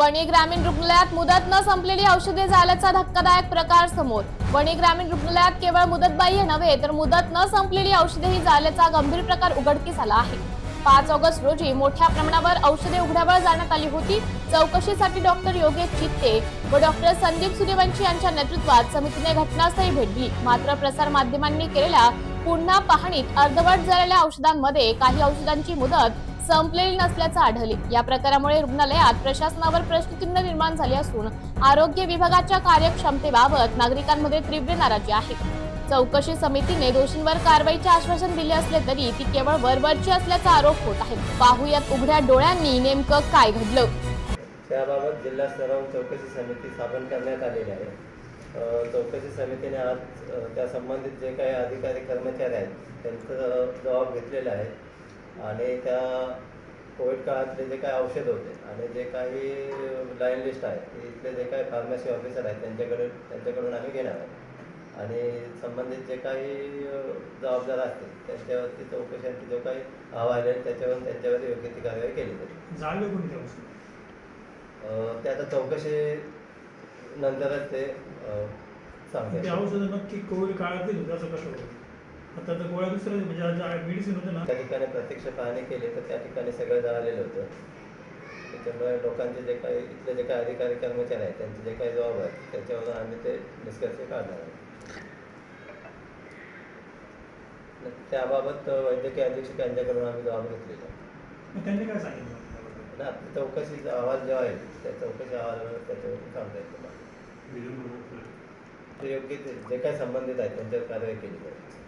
वणी ग्रामीण रुग्णालयात मुदत न संपलेली औषधे झाल्याचा धक्कादायक प्रकार समोर. वणी ग्रामीण रुग्णालयात केवळ मुदतबाह्य नव्हे तर मुदत न संपलेली औषधेही झाल्याचा गंभीर प्रकार उघडकीस आला आहे. पाच ऑगस्ट रोजी मोठ्या प्रमाणावर औषधे उघड्यावर जाण्यात आली होती. चौकशीसाठी डॉक्टर योगेश चित्ते व डॉक्टर संदीप सूर्यवंशी यांच्या नेतृत्वात समितीने घटनास्थळी भेट दिली. मात्र प्रसार माध्यमांनी केलेल्या पुन्हा पाहणीत अर्धवट झालेल्या औषधांमध्ये काही औषधांची मुदत संपलेली नसल्याचं आढळले. या प्रकारामुळे रुग्णालयात प्रशासनावर प्रश्नचिन्ह निर्माण झाले असून आरोग्य विभागाच्या कार्यक्षमतेबाबत नागरिकांमध्ये तीव्र नाराजी आहे. चौकशी समितीने दोषींवर कारवाईचे आश्वासन दिले असले तरी ती केवळ वरवरची असल्याचा आरोप होत आहे. पाहुयात उघड्या डोळ्यांनी नेमकं काय घडलं? त्याबाबत जिल्हा स्तरावर चौकशी समिती स्थापन करण्यात आलेली आहे. चौकशी समितीने आज त्या संबंधित जे काही अधिकारी कर्मचारी आहेत त्यांचं जबाब घेतलेला आहे. आणि त्या कोविड काळातले जे काही औषध होते आणि जे काही लाईन लिस्ट आहे इथले जे काही फार्मसी ऑफिसर आहेत त्यांच्याकडे त्यांच्याकडून आम्ही घेणार आहे. आणि संबंधित जे काही जबाबदार असतील त्यांच्यावरती चौकशीसाठी जो काही अहवाल आहे त्याच्यावर त्यांच्यावर योग्य ती कारवाई केली जाईल. ते आता चौकशी नंतरच ते सांगते औषध नक्की कोविड काळातील आता तर गोळ्या दुसऱ्या म्हणजे मेडिसिन होते ना. त्या ठिकाणी प्रत्यक्ष पाहणी केली तर त्या ठिकाणी सगळं जळालेलं होतं. त्याच्यामुळे लोकांचे जे काही इथले जे काही अधिकारी कर्मचारी आहेत त्यांचे जे काही जबाब आहेत त्याच्यावरून आम्ही ते निष्कर्ष काढणार आहोत. त्याबाबत वैद्यकीय अधीक्षक यांच्याकडून आम्ही जबाब घेतलेला. मग त्यांनी काय सांगितलं? चौकशीचा अहवाल जो आहे त्या चौकशी अहवालावर त्याच्यावरून सांगता येईल तुम्हाला ते योग्य ते जे काही संबंधित आहेत त्यांच्यावर कारवाई केली जाईल.